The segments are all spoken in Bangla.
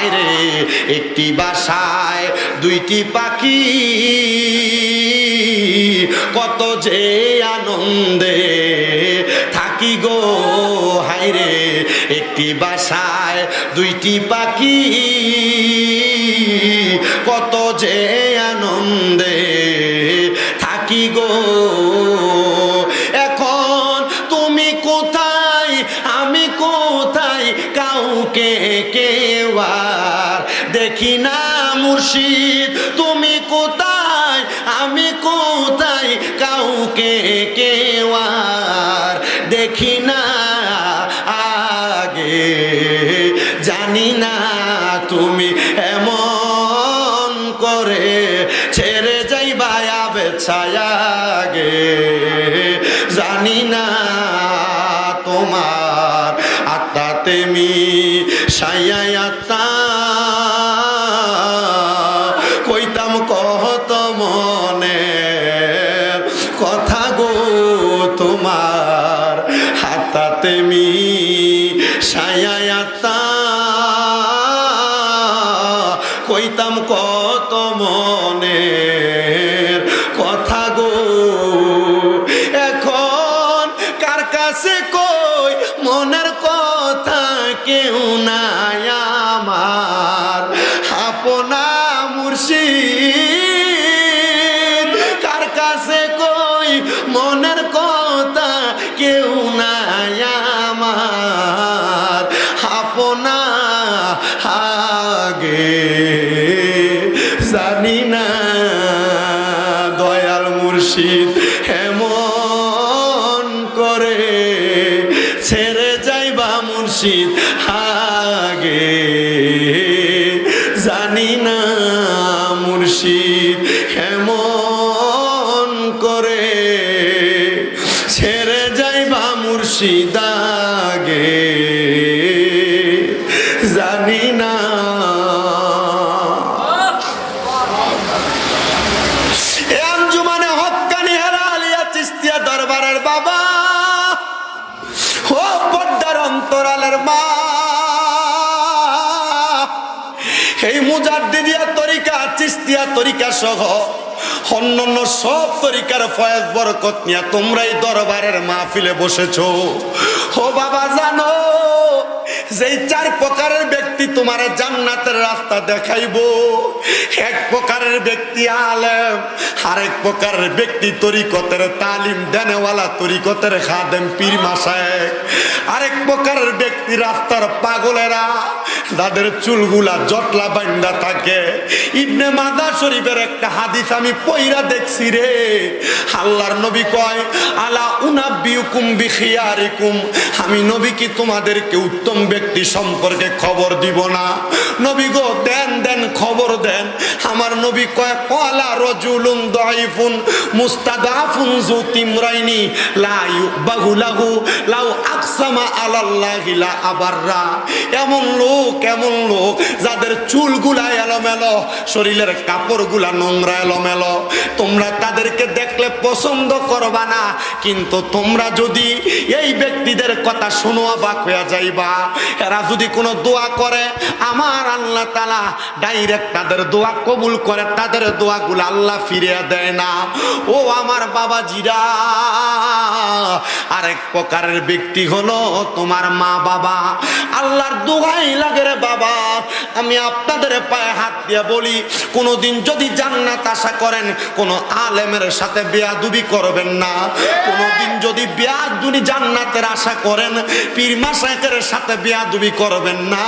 হায়রে একটি বাসায় দুইটি পাখি। কত যে আনন্দে থাকি গো হাইরে একটি বাসায় দুইটি পাখি। কত যে দেখি না আগে। জানি না তুমি এমন করে ছেড়ে যাই আবে ছায়াগে জানি জানি না দয়াল মুর্শিদ এমন করে ছেড়ে যাইবা মুর্শিদ আগে। জানি না মুর্শিদ তরিকা সহ অন্যান্য সব তরিকার ফয়েজ বরকত নিয়ে তোমরা এই দরবারের মাহফিলে বসেছো। ও বাবা জানো যেই চার প্রকারের ব্যক্তি তোমার জান্নাতের রাস্তা দেখাইবো, এক প্রকারের ব্যক্তি আলেম, আরেক প্রকারের ব্যক্তি তরিকতের তালিম দেনেওয়ালা, তরিকতের খাদেম পীর মাসায় আরেক প্রকারের ব্যক্তি রাস্তার পাগলেরা, যাদের চুলগুলা জটলা বান্দা থাকে। ইবনে মাদা শরীফের একটা হাদিস আমি পইরা দেখছি রে। আল্লাহর নবী কয়, আলা উনাব্বিউকুম বিখিয়ারিকুম। আমি নবী কি তোমাদেরকে উত্তম ব্যক্তি সম্পর্কে খবর দিব না। নবী গো, দেন দেন, খবর দেন। আমার নবী কয়, কলা রজুলুন দাইফুন মুস্তাদাফুন যু তিমরাইনি, লা ইউবাহু লাহু, লাউ আকসামা আলাল্লাহি লা আবাররা। এমন লোক এমন লোক, যাদের চুলগুলা এলোমেলো, শরীরের কাপড়গুলা নোংরা এলোমেলো। তোমরা তাদেরকে দেখলে পছন্দ করবা না, কিন্তু তোমরা যদি এই ব্যক্তিদের কথা শুনো, অবাক হয়ে যাইবা। এরা যদি কোনো দোয়া করে, আমার আল্লাহ তালা ডাইরেক্ট তাদের দোয়া কবুল করে, তাদের দোয়াগুলো আল্লাহ ফিরিয়ে দেয় না। ও আমার বাবাজিরা, আরেক প্রকারের ব্যক্তি হলো তোমার মা বাবা। আল্লাহর দোয়াই লাগে রে বাবা। আমি আপনাদের পায়ে হাত দিয়ে বলি, কোনোদিন যদি জান্নাত আশা করেন, কোনো আলেমের সাথে বেয়াদুবি করবেন না। কোনোদিন যদি বেয়াদুনি জান্নাতের আশা করেন, পীর মাসাকের সাথে বেয়াদুবি করবেন না।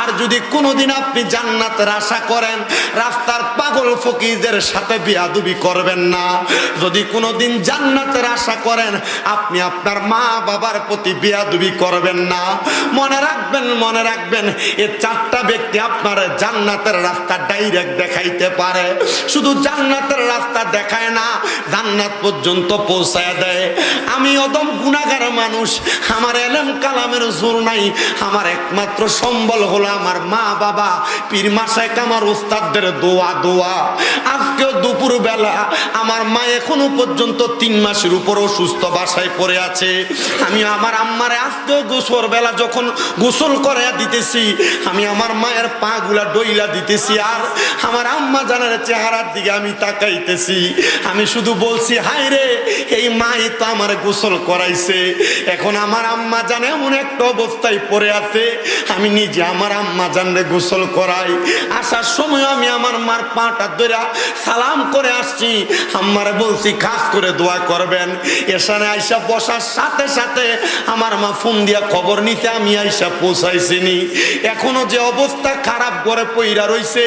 আর যদি কোনোদিন আপনি জান্নাতের আশা করেন, রাস্তার পাগল ফকিরদের সাথে বেয়াদুবি করবেন না। যদি কোনোদিন জান্নাতের আশা করেন, আপনি আপনার মা বাবার প্রতি বেয়াদুবি করবেন না। মনে রাখবেন মনে রাখবেন, এ চারটা ব্যক্তি আপনার জান্নাতের রাস্তা ডাইরেক্ট দেখাইতে পারে। শুধু জান্নাতের রাস্তা দেখায় না, জান্নাত পর্যন্ত পৌঁছায় দেয়। আমি অদম গুণাগার মানুষ, আমার এলেম কালামের জোর নাই। আমার একমাত্র সম্বল হলো আমার মা বাবা। পীর মাসায় আমার ওস্তাদদের দোয়া দোয়া। আজকেও দুপুর বেলা আমার মা এখনও পর্যন্ত তিন মাসের উপর অসুস্থ বাসায় পড়ে আছে। আমি আমার আম্মারে আজকেও গোসল বেলা যখন গোসল করে দিতেছি, আমি আমার মায়ের পা গুলা ডইলা দিতেছি আর আমার আম্মা জানার চেহারার দিকে আমি তাকাইতেছি। আমি শুধু বলছি হাই রে, এই মাই তো আমার গোসল করাইছে। এখন আমার আম্মা জানে এমন একটা অবস্থায় পড়ে আছে, আমি নিজে আমার আম্মা জানলে গোসল করাই। আসার সময় আমি আমার মার পাটা ধরে সালাম করে আসছি। আম্মারে বলছি, খাস করে দোয়া করবেন। এখানে আইসা বসার সাথে সাথে আমার মা ফোন দিয়া খবর নিতে আমি আইসা পৌঁছাইছিনি এখনও যে অবস্থা খারাপ করে পইরা রইছে,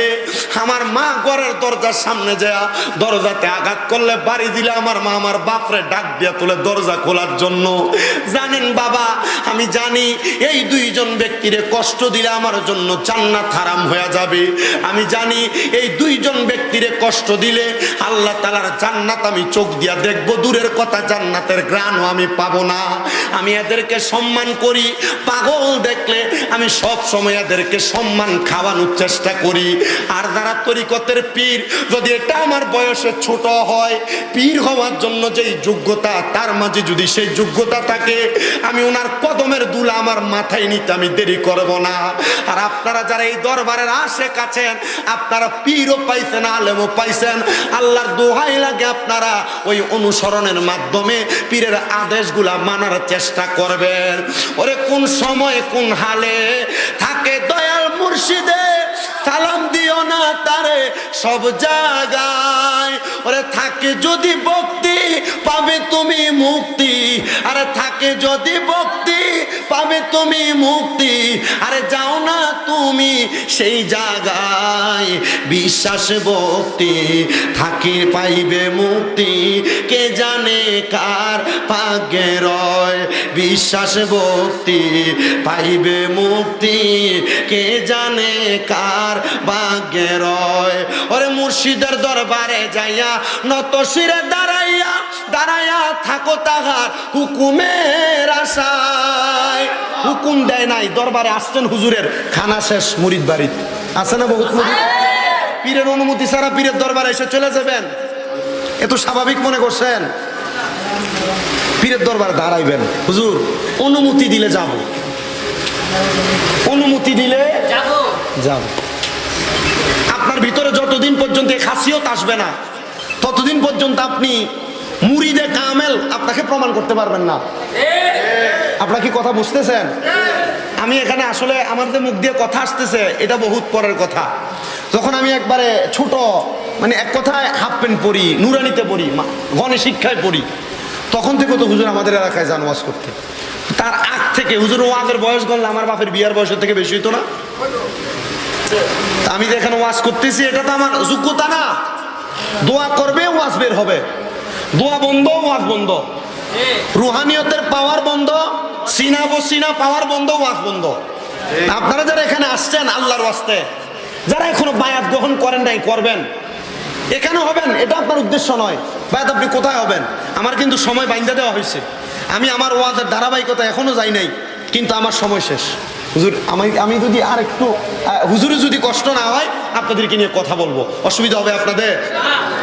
আমার মা ঘরের দরজার সামনে যায় দরজাতে আঘাত করলে বাড়ি দিলে আমার মা আমার বাপরে ডাক দিয়া তুলে দরজা খোলার জন্য। জানেন বাবা, আমি জানি এই দুইজন ব্যক্তিরে কষ্ট দিলে আমার জন্য জান্নাত হারাম হয়ে যাবে। আমি জানি এই দুইজন ব্যক্তিরে কষ্ট দিলে আল্লাহ তালার জান্নাত আমি চোখ দিয়া দেখব। দূরের কথা জান্নাতের গ্রাণও আমি পাবো না। আমি এদেরকে সম্মান করি। পাগল দেখলে আমি সব সময় এদেরকে সম্মান খাওয়ানোর চেষ্টা করি। আর যারা তরিকতের পীর, যদি এটা আমার বয়সে ছোট হয়, পীর হওয়ার জন্য যেই যোগ্যতা, তার মাঝে যদি সেই যোগ্যতা থাকে, আমি ওনার কদমের দুলা আমার মাথায় নিতে আমি দেরি করব না। আর আপনারা যারা এই দরবারের আশে কাছেন আপনারা পীরও পাইছেন, আলেমও পাইছেন। আল্লাহর দোহাই লাগে আপনারা ওই অনুসরণের মাধ্যমে পীরের আদেশগুলা মানার চেষ্টা করবেন। ওরে, কোন সময়, কোন হালে থাকে দয়াল মুর্শিদে, সালাম দিও না তারে সব জায়গায়। ওরে, থাকে যদি ভক্তি, পাবে তুমি মুক্তি। আরে, থাকে যদি ভক্তি পাবে তুমি মুক্তি। আরে যাও না তুমি সেই জায়গায়। বিশ্বাস, ভক্তি থাকে, পাইবে মুক্তি। কে জানে কার ভাগ্যে রয়? বিশ্বাস, ভক্তি পাইবে মুক্তি। কে জানে কার ভাগ্যে রয়? ওরে মুর্শিদের দরবারে যাইয়া নত শিরে দাঁড়াইয়া দাঁড়াইয়া থাকো তাহার হুকুমের আশায়। হুকুম দেয় নাই দরবারে আসছেন হুজুরের। খানা শেষ মুরিদ বাড়ি আছে না বহুত মুরিদ পীরের অনুমতি ছাড়া পীরের দরবারে এসে চলে যাবেন। এ তো স্বাভাবিক মনে করছেন। পীরের দরবারে দাঁড়াইবেন। হুজুর অনুমতি দিলে যাব। অনুমতি দিলে যাব। আপনার ভিতরে যতদিন পর্যন্ত খাসিয়ত আসবে না ততদিন পর্যন্ত আপনি মুড়িদে কামেল, আপনাকে প্রমাণ করতে পারবেন না। আপনার কি কথা বুঝতেছেন? আমি এখানে আসলে আমার যে মুখ দিয়ে কথা আসতেছে, এটা বহুত পরের কথা। যখন আমি একবারে ছোট মানে এক কথায় হাফ প্যান্ট পরি, নুরানিতে পড়ি গণে শিক্ষায় পড়ি, তখন থেকে তো হুজুর আমাদের এলাকায় যান ওয়াজ করতে। তার আগ থেকে হুজুর ওয়াজের বয়স গণলে আমার বাপের বিয়ার বয়সের থেকে বেশি হতো না। আমি যে এখানে ওয়াজ করতেছি, এটা তো আমার যোগ্যতা না। দোয়া করবে, ওয়াজ বের হবে। দোয়া বন্ধ, ওয়াজ বন্ধ। রুহানিয়তের পাওয়ার বন্ধ, সিনা বসিনা পাওয়ার বন্ধ, ওয়াজ বন্ধ। আপনারা যারা এখানে আসছেন আল্লাহর ওয়াস্তে, যারা এখনও বায়াত গ্রহণ করেন নাই, করবেন। এখানে হবেন, এটা আপনার উদ্দেশ্য নয়। বায়াত আপনি কোথায় হবেন? আমার কিন্তু সময় বাইন্দা দেওয়া হয়েছে। আমি আমার ওয়াজের ধারাবাহিকতা এখনও যাই নাই, কিন্তু আমার সময় শেষ। হুজুর আমি আমি যদি আর একটু হুজুরে যদি কষ্ট না হয় আপনাদেরকে নিয়ে কথা বলব। অসুবিধা হবে আপনাদের?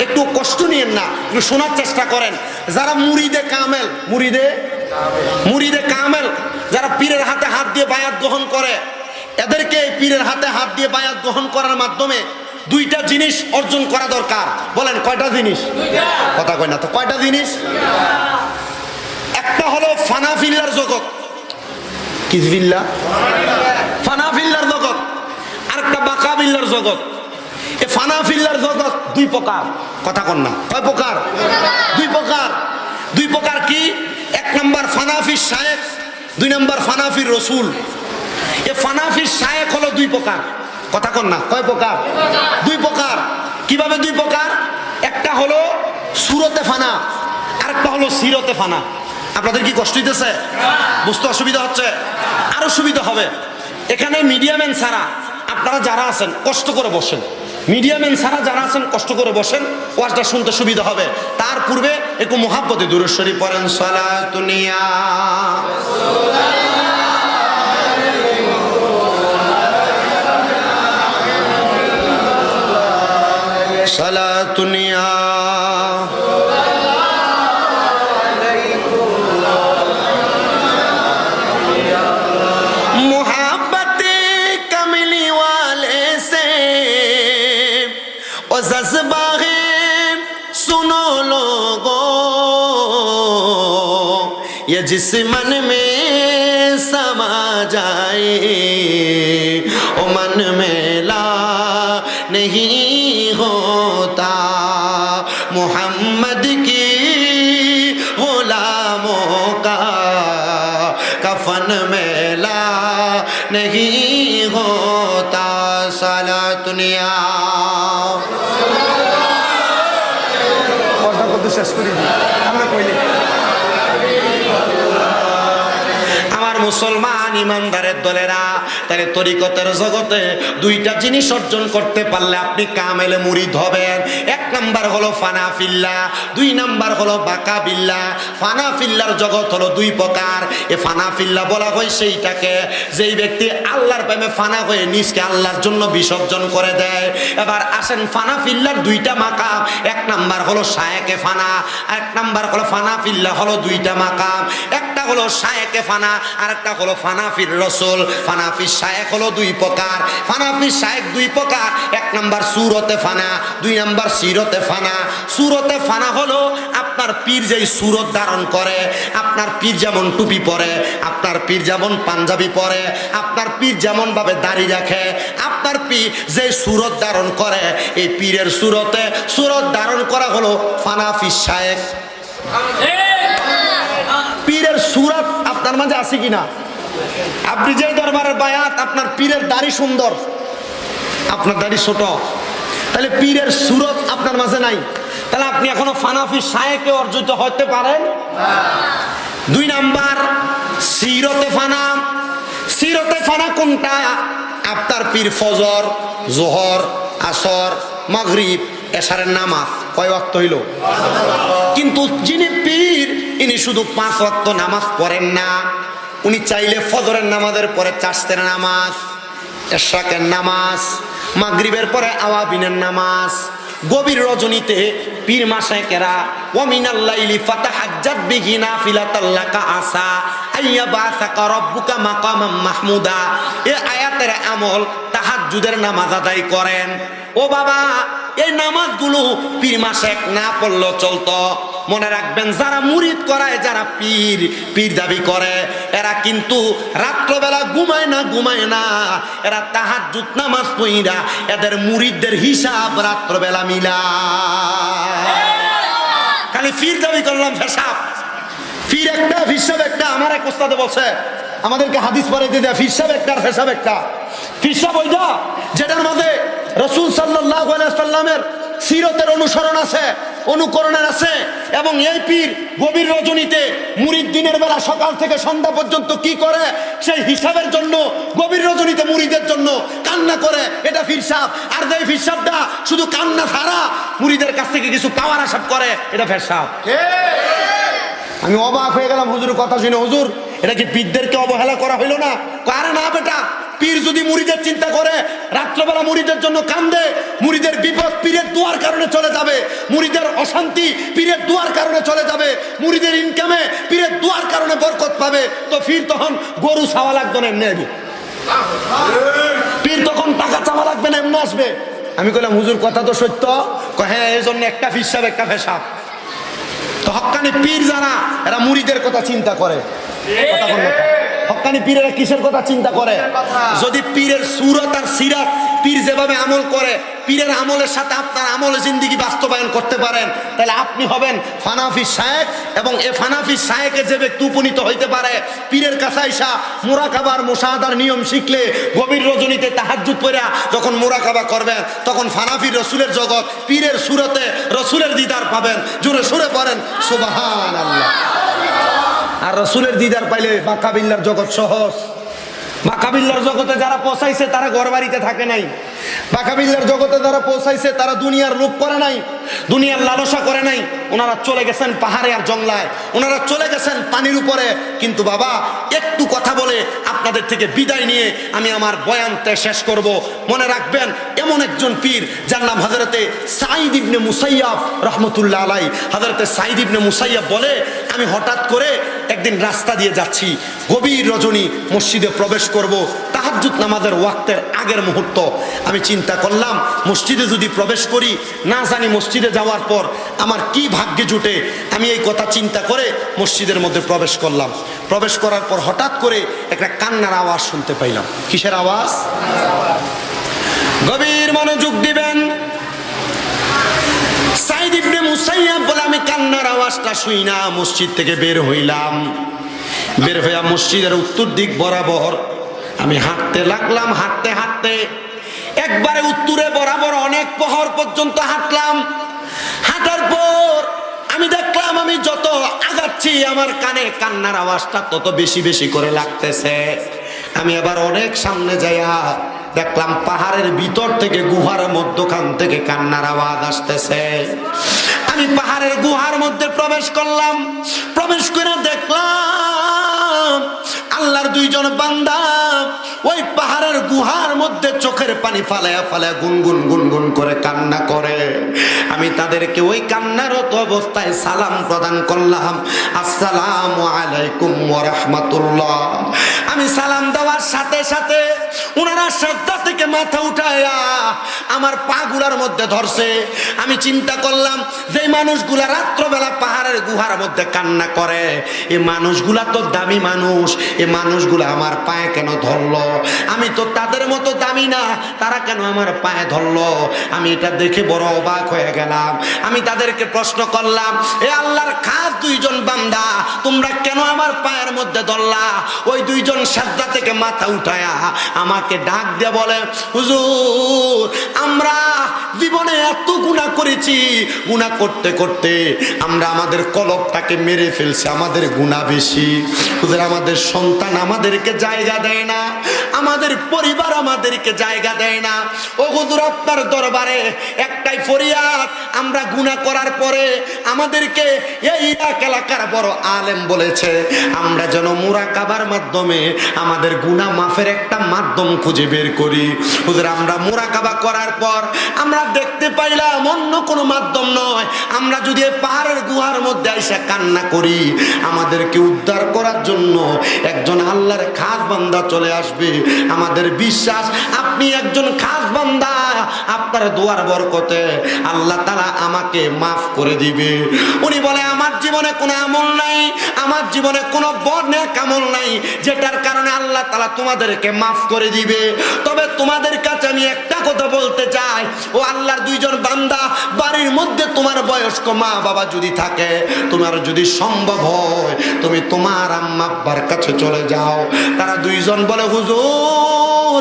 একটু কষ্ট নিয়েন না একটু শোনার চেষ্টা করেন। যারা মুড়িদে কামেল মুড়িদে? মুড়িদে কামেল যারা পীরের হাতে হাত দিয়ে বায়াত গ্রহণ করে এদেরকে পীরের হাতে হাত দিয়ে বায়াত গ্রহণ করার মাধ্যমে দুইটা জিনিস অর্জন করা দরকার। বলেন কয়টা জিনিস? কথা কয় না তো কয়টা জিনিস? একটা হলো ফানাফিল্লার জগৎ। কিসবিল্লা ফানাফিল্লার জগৎ আরেকটা বাকাবিল্লার জগৎ এ ফানাফিল্লার জগৎ দুই প্রকার। কথা কন না। কয় প্রকার? দুই প্রকার। দুই প্রকার কি? এক নম্বর ফানাফির শায়েক দুই নম্বর ফানাফির রসুল। এ ফানাফির শায়েক হলো দুই প্রকার। কথা কন না। কয় প্রকার? দুই প্রকার। কীভাবে দুই প্রকার? একটা হলো সুরতে ফানা, আরেকটা হলো সিরতে ফানা। আপনাদের কি কষ্ট দিতেছে বুঝতে অসুবিধা হচ্ছে। আরও সুবিধা হবে। এখানে মিডিয়াম্যান ছাড়া আপনারা যারা আছেন, কষ্ট করে বসেন। মিডিয়াম্যান ছাড়া যারা আছেন, কষ্ট করে বসেন। ওয়াজটা শুনতে সুবিধা হবে। তার পূর্বে একটু মহাব্বতে দূরেশ্বরী পড়েন সালাতুনিয়া সালাতুনিয়া ओ जज्बा है सुनो लोगो ये जिस मन में समा जाए ओ मन শেষ করি আমরা কইলে আমার মুসলমান ইমানদারের দলেরা, তাহলে তরিকতের জগতে দুইটা জিনিস অর্জন করতে পারলে আপনি কামেলে মুরিদ হবেন। এক নাম্বার হলো ফানাফিল্লা, দুই নাম্বার হলো বাকাবিল্লা। ফানাফিল্লার জগৎ হলো দুই প্রকার। এ ফানাফিল্লা বলা হয় সেইটাকে, যেই ব্যক্তি আল্লাহর প্রেমে ফানা হয়ে নিজকে আল্লাহর জন্য বিসর্জন করে দেয়। এবার আসেন ফানাফিল্লার দুইটা মাকাম। এক নাম্বার হলো শায়েকে ফানা এক নাম্বার হলো ফানাফিল্লা হলো দুইটা মাকাম। একটা হলো শায়েকে ফানা আর একটা হলো ফানাফির রসুল ফানাফির শায়েক হলো দুই প্রকার। ফানাফির শায়েক দুই প্রকার এক নাম্বার সুরতে ফানা দুই নাম্বার সিরতে ফানা। সুরতে ফানা হলো আপনার পীর যেই সুরত ধারণ করে আপনার পীর যেমন টুপি পরে আপনার পীর যেমন পাঞ্জাবি পরে আপনার পীর যেমন ভাবে দাড়ি রাখে আপনার পীর যে সুরত ধারণ করে এই পীরের সুরতে সুরত ধারণ করা হলো ফানাফি শায়েক পীরের সুরত আপনার মাঝে আছে কিনা? আপনি যে দরবারের বায়াত, আপনার পীরের দাড়ি সুন্দর, আপনার দাড়ি ছোট। তাহলে পীরের সুরত আপনার মাঝে নাই। তাহলে আপনি এখনও ফানাফি শায়েকে অর্জিত হতে পারেন? দুই নাম্বার, সিরতে ফানা। সিরতে ফানা কোনটা? আপনার পীর ফজর, জোহর, আসর, মাগরিব, এশারের নামাজ। কয় ওয়াক্ত হইল? কিন্তু যিনি পীর, ইনি শুধু পাঁচ ওয়াক্ত নামাজ পড়েন না। উনি চাইলে ফজরের নামাজের পরে চাষতের নামাজ, এশরাকের নামাজ, মাগরিবের পরে আওয়াবিনের নামাজ, গভীর রজনীতে পীর মাসে কেরা ফাতাহাজ্জাত বিহি নাফিলাতাল্লাকা আসা মাহমুদা। এ আমল তাহাজ্জুদের নামাজ আদায় করেন। ও বাবা এই নামাজগুলো পীর মাসে না পড়লেও চলতো। মনে রাখবেন, যারা মুরিদ করায়, যারা পীর পীর দাবি করে, এরা কিন্তু রাত্রবেলা ঘুমায় না ঘুমায় না। এরা তাহাজ্জুদ নামাজ পইরা এদের মুরিদদের হিসাব রাত্রবেলা মিলা খালি পীর দাবি করলাম, ফেসাব। পীর একটা হিসাব একটা, আমার এক ওস্তাদে বলছে আমাদেরকে হাদিস পরে দিয়ে। দেয় ফিরসাব একটা আর ফেসাব একটা। ফিরসাব ওইটা যেটার মধ্যে রসুল সাল্লাহ সাল্লামের সিরতের অনুসরণ আছে অনুকরণের আছে এবং এই পীর গভীর রজনীতে মুরিদ দিনের বেলা সকাল থেকে সন্ধ্যা পর্যন্ত কি করে? সেই হিসাবের জন্য গভীর রজনীতে মুরিদের জন্য কান্না করে। এটা ফিরসাব। আর যে ফিরসাবটা শুধু কান্না ছাড়া মুরিদের কাছ থেকে কিছু পাওয়ার আসাব করে এটা ফেরসাব। আমি অবাক হয়ে গেলাম হুজুরের কথা শুনে। হুজুর এটা কি পীরদেরকে অবহেলা করা হইল না? কারে না বেটা, পীর যদি মুড়িদের চিন্তা করে, রাত্রবেলা মুড়িদের জন্য কান্দে, মুড়িদের বিপদ পীরের দুয়ার কারণে চলে যাবে, মুড়িদের অশান্তি পীরের দুয়ার কারণে চলে যাবে, মুড়িদের ইনকামে পীরের দুয়ার কারণে বরকত পাবে, তো ফির তখন গরু ছাওয়া লাগবে না, এমনি আইবো। পীর তখন টাকা চাওয়া লাগবে না, এমনি আসবে। আমি কইলাম, হুজুর, কথা তো সত্য। হ্যাঁ এই জন্য একটা ফিসাব একটা ফেসাব তো হক্কানি পীর যারা, এরা মুড়িদের কথা চিন্তা করে। কথা বলল তো। হক্কানি পীরেরা কিসের কথা চিন্তা করে? যদি পীরের সুরত আর সিরাত পীর যেভাবে আমল করে পীরের আমলের সাথে আপনার আমলে জিন্দিগি বাস্তবায়ন করতে পারেন তাহলে আপনি হবেন ফানাফি শায়েক এবং এ ফানাফি শায়েকে যে ব্যক্তি উপনীত হইতে পারে পীরের কাছে আইসা মোরাকাবার মোশাহাদার নিয়ম শিখলে গভীর রজনীতে তাহাজ্জুদ পড়া যখন মোরাকাবা করবেন তখন ফানাফির রসুলের জগৎ পীরের সুরতে রসুলের দিদার পাবেন। জোরে সুরে পড়েন সুবাহান আল্লাহ আর রসুলের দিদার পাইলে বাকাবিল্লার জগৎ সহজ। বাকাবিল্লার জগতে যারা পচাইছে তারা ঘর বাড়িতে থাকে নাই। বাকাবিল্লার জগতে যারা পৌঁছাইছে, তারা দুনিয়ার লোভ করে নাই, দুনিয়ার লালসা করে নাই। ওনারা চলে গেছেন পাহাড়ে আর জংলায় ওনারা চলে গেছেন পানির উপরে। কিন্তু বাবা, একটু কথা বলে আপনাদের থেকে বিদায় নিয়ে আমি আমার বয়ানতে শেষ করব। মনে রাখবেন, এমন একজন পীর, যার নাম হজরতে সাইদ ইবনে মুসাইয়াব রহমতুল্লাহ আলাই হজরতে সাইদ ইবনে মুসাইয়াব বলে আমি হঠাৎ করে একদিন রাস্তা দিয়ে যাচ্ছি, গভীর রজনী মসজিদে প্রবেশ করব, তাহাজ্জুদ নামাজের ওয়াক্তের আগের মুহূর্ত। আমি চিন্তা করলাম, মসজিদে যদি প্রবেশ করি, না জানি মসজিদে যাওয়ার পর আমার কি ভাগ্যে জুটে। আমি এই কথা চিন্তা করে মসজিদের মধ্যে প্রবেশ করলাম। প্রবেশ করার পর হঠাৎ করে একটা কান্নার আওয়াজ শুনতে পাইলাম। কিসের আওয়াজ? গভীর মনোযোগ দিবেন আওয়াজটা শুই না, মসজিদ থেকে বের হইলাম। বের হইয়া মসজিদের উত্তর দিক বরাবর আমি হাঁটতে লাগলাম, হাঁটতে হাঁটতে। একবারে উত্তরে বরাবর অনেক পহর পর্যন্ত হাঁটলাম। হাঁটার পর আমি দেখলাম, আমি যত আগাচ্ছি, আমার কানে কান্নার আওয়াজটা তত বেশি বেশি করে লাগতেছে। আমি আবার অনেক সামনে যাইয়া দেখলাম, পাহাড়ের ভিতর থেকে, গুহার মধ্যখান থেকে কান্নার আওয়াজ আসতেছে। আমি পাহাড়ের গুহার মধ্যে প্রবেশ করলাম। প্রবেশ করে দেখলাম, আল্লাহর দুইজন বান্দা ওই পাহাড়ের গুহার মধ্যে চোখের পানি ফালায়া ফালায়া গুনগুন গুনগুন করে কান্না করে। আমি তাদেরকে ওই কান্নারত অবস্থায় সালাম প্রদান করলাম। আসসালামু আলাইকুম রাহমাতুল্লাহ। আমি সালাম দেওয়ার সাথে সাথে ওনারা শ্রদ্ধা থেকে মাথা উঠায়া আমার পাগুলার মধ্যে ধরছে। আমি চিন্তা করলাম, যে মানুষগুলা রাত্রবেলা পাহাড়ের গুহার মধ্যে কান্না করে এই মানুষগুলা তো দামি মানুষ, এ মানুষগুলা আমার পায়ে কেন ধরলো? আমি তো তাদের মতো দামি না, তারা কেন আমার পায়ে ধরলো? আমি এটা দেখে বড় অবাক হয়ে গেলাম। আমি তাদেরকে প্রশ্ন করলাম, এ আল্লাহর খাস দুইজন বান্দা, তোমরা মধ্যে ধরলা ওই দুইজন সাজদা থেকে মাথা উঠায়া আমাকে ডাক দিয়ে বলে, হুজুর, আমরা জীবনে এত গুণা করেছি। গুণা করতে করতে আমরা আমাদের কলবটাকে মেরে ফেলছি, আমাদের গুণা বেশি। হুজুর, আমাদের সন্তান আমাদেরকে জায়গা দেয় না, আমাদের পরিবার আমাদেরকে জায়গা দেয় না। ও হুজুর, আপনার দরবারে একটাই ফরিয়াদ, আমরা গুণা করার পরে আমাদেরকে এই এলাকার বড় আলেম বলেছে, আমরা যেন মুরাকাবার মাধ্যমে আমাদের গুণা মাফের একটা মাধ্যম খুঁজে বের করি। হুজুর, আমরা মুরাকাবা করার পর আমরা দেখতে পাইলাম অন্য কোনো মাধ্যম নয়। আমরা যদি পাহাড়ের গুহার মধ্যে এসে কান্না করি, আমাদেরকে উদ্ধার করার জন্য একজন আল্লাহর খাস বান্দা চলে আসবে। আমাদের বিশ্বাস, আপনি একজন খাস বান্দা, আপনার দোয়ার বরকতে আল্লাহ তালা আমাকে মাফ করে দিবে। উনি বলে, আমার জীবনে কোনো আমল নাই, আমার জীবনে কোনো বর্ণের আমল নাই, যেটার কারণে আল্লাহ তালা তোমাদেরকে মাফ করে দিবে। তবে তোমাদের কাছে আমি একটা কথা বলতে চাই, ও আল্লাহর দুইজন বান্দা, বাড়ির মধ্যে তোমার বয়স্ক মা বাবা যদি থাকে, তোমার যদি সম্ভব হয়, তুমি তোমার আম্মা আব্বার কাছে চলে যাও। তারা দুইজন বলে, হুজুর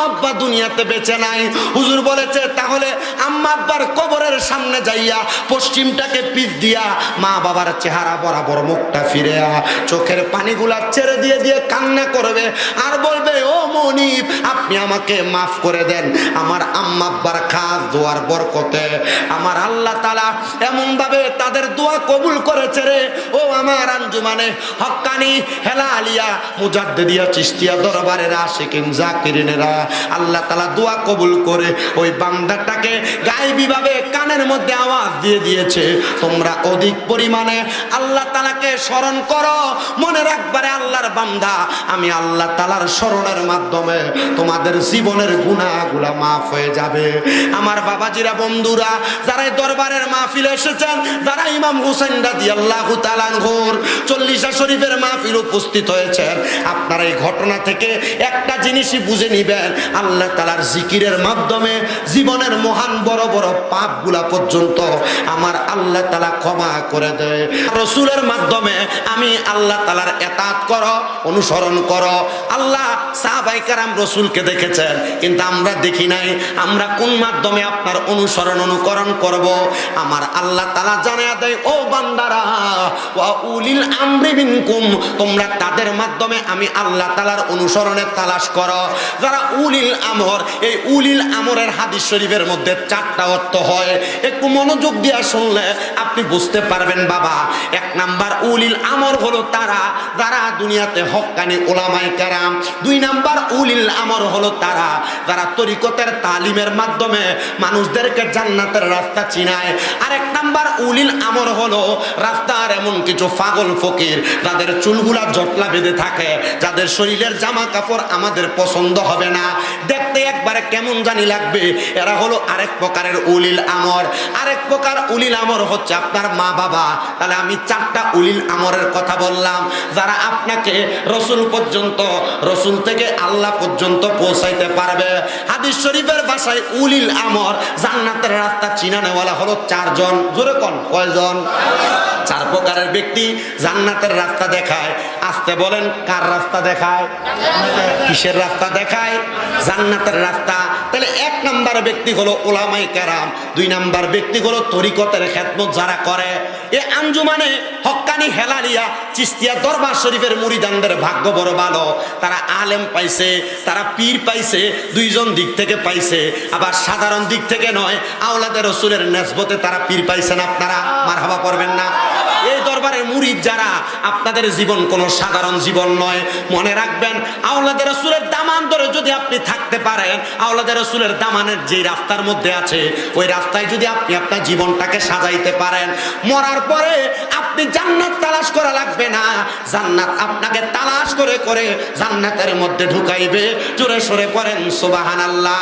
আম্মা আব্বা দুনিয়াতে বেঁচে নাই। হুজুর বলেছে, তাহলে আম্মা আব্বার কবরের সামনে যাইয়া পশ্চিমটাকে পিস দিয়া মা বাবার চেহারা বরাবর মুখটা ফিরে চোখের পানিগুলা ছেড়ে দিয়ে দিয়ে কান্না করবে আর বলবে, ও মনিব, আপনি আমাকে মাফ করে দেন। আমার আম্মা আব্বার খাস দোয়ার বরকতে আমার আল্লাহ তালা এমনভাবে তাদের দোয়া কবুল করেছে রে। ও আমার আঞ্জুমানে হক্কানি হেলা আলিয়া মুজাদ্দিয়া চিস্তিয়া দরবারেরা আশিকিন, জাকিরিনেরা আল্লাহ তালা দোয়া কবুল করে ওই বান্দাটাকে গায়েবী ভাবে কানের মধ্যে আওয়াজ দিয়ে দিয়েছে। তোমরা অধিক পরিমাণে আল্লাহ তালাকে স্মরণ করো, মনে রাখবারে আল্লাহর বান্দা। আমি আল্লাহ তালার স্মরণের মাধ্যমে তোমাদের জীবনের গুণাগুলা মাফ হয়ে যাবে। আমার বাবাজিরা, বন্ধুরা, যারা এই দরবারের মাহফিল এসেছেন, যারা ইমাম হুসেন দাদি আল্লাহ তালানঘোর চল্লিশা শরীফের মাহফিল উপস্থিত হয়েছেন, আপনারা এই ঘটনা থেকে একটা জিনিসই বুঝে নিবেন আল্লাহ তালার জিকিরের মাধ্যমে জীবনের মহান বড় বড় পাপগুলা পর্যন্ত আমার আল্লাহ তালা ক্ষমা করে দেয়। রসুলের মাধ্যমে আমি আল্লাহ তালার এতাত করো, অনুসরণ করো। আল্লাহ সাহাবাই কারাম রসুলকে দেখেছেন, কিন্তু আমরা দেখি নাই। আমরা কোন মাধ্যমে আপনার অনুসরণ, অনুকরণ করব? আমার আল্লাহ তালা জানিয়ে দেয়, ও বান্দারা, ওয়া উলিল আমরি তোমরা তাদের মাধ্যমে আমি আল্লাহ তালার অনুসরণের তালাশ করো। যারা উলিল আমর, এই উলিল আমরের হাদিস শরীফের মধ্যে চারটা অর্থ হয়। একটু মনোযোগ দিয়ে শুনলে আপনি বুঝতে পারবেন, বাবা। এক নাম্বার উলিল আমর হলো তারা, যারা দুনিয়াতে হক্কানি ওলামাই কারাম। দুই নাম্বার উলিল আমর হলো তারা, যারা তরিকতের তালিমের মাধ্যমে মানুষদেরকে জান্নাতের রাস্তা চিনায়। আর এক নাম্বার উলিল আমর হলো রাস্তার এমন কিছু পাগল ফকির, যাদের চুলগুলা জটলা বেঁধে থাকে, যাদের শরীরের জামা কাপড় আমাদের পছন্দ হবে না। দেখতে একবারে কেমন জানি লাগবে। এরা হলো আরেক প্রকারের উলিল আমর। আরেক প্রকার উলিল আমর হচ্ছে আপনার মা বাবা। তাহলে আমি চারটা উলিল আমরের কথা বললাম। যারা আপনাকে রসুল পর্যন্ত, রসুল থেকে আল্লাহ পর্যন্ত পৌঁছাইতে পারবে। হাদিস শরীফের ভাষায় উলিল আমর জান্নাতের রাস্তা চিনা নেওয়ালা হলো চারজন। জোরে কন, কয়জন? চার প্রকারের ব্যক্তি জান্নাতের রাস্তা দেখায়। আসতে বলেন, কার রাস্তা দেখায়? কিসের রাস্তা দেখায়? জান্নাতের রাস্তা। তাহলে এক নাম্বার ব্যক্তি হলো ওলামাই কারাম, দুই নাম্বার ব্যক্তি হলো তরিকতের খেদমত যারা করে। এ আঞ্জুমানে হক্কানি হেলালিয়া চিস্তিয়া দরবার শরীফের মুরিদানদের ভাগ্য বড় ভালো। তারা আলেম পাইছে, তারা পীর পাইছে, দুইজন দিক থেকে পাইছে। আবার সাধারণ দিক থেকে নয় আওলাদের রসুলের নেসবতে তারা পীর পাইছেন আপনারা। মারহাবা করবেন না। এই দরবারের মুরিদ যারা, আপনাদের জীবন কোনো সাধারণ জীবন নয়। মনে রাখবেন আওলাদের রসুলের দামান ধরে যদি আপনি থাকতে পারেন আওলাদের রসুলের দামানের যে রাস্তার মধ্যে আছে, ওই রাস্তায় যদি আপনি আপনার জীবনটাকে সাজাইতে পারেন, মরার পরে আপনি জান্নাত তালাশ করা লাগবে না। জান্নাত আপনাকে তালাশ করে করে জান্নাতের মধ্যে ঢুকাইবে। জোরে সরে পড়েন সুবাহান আল্লাহ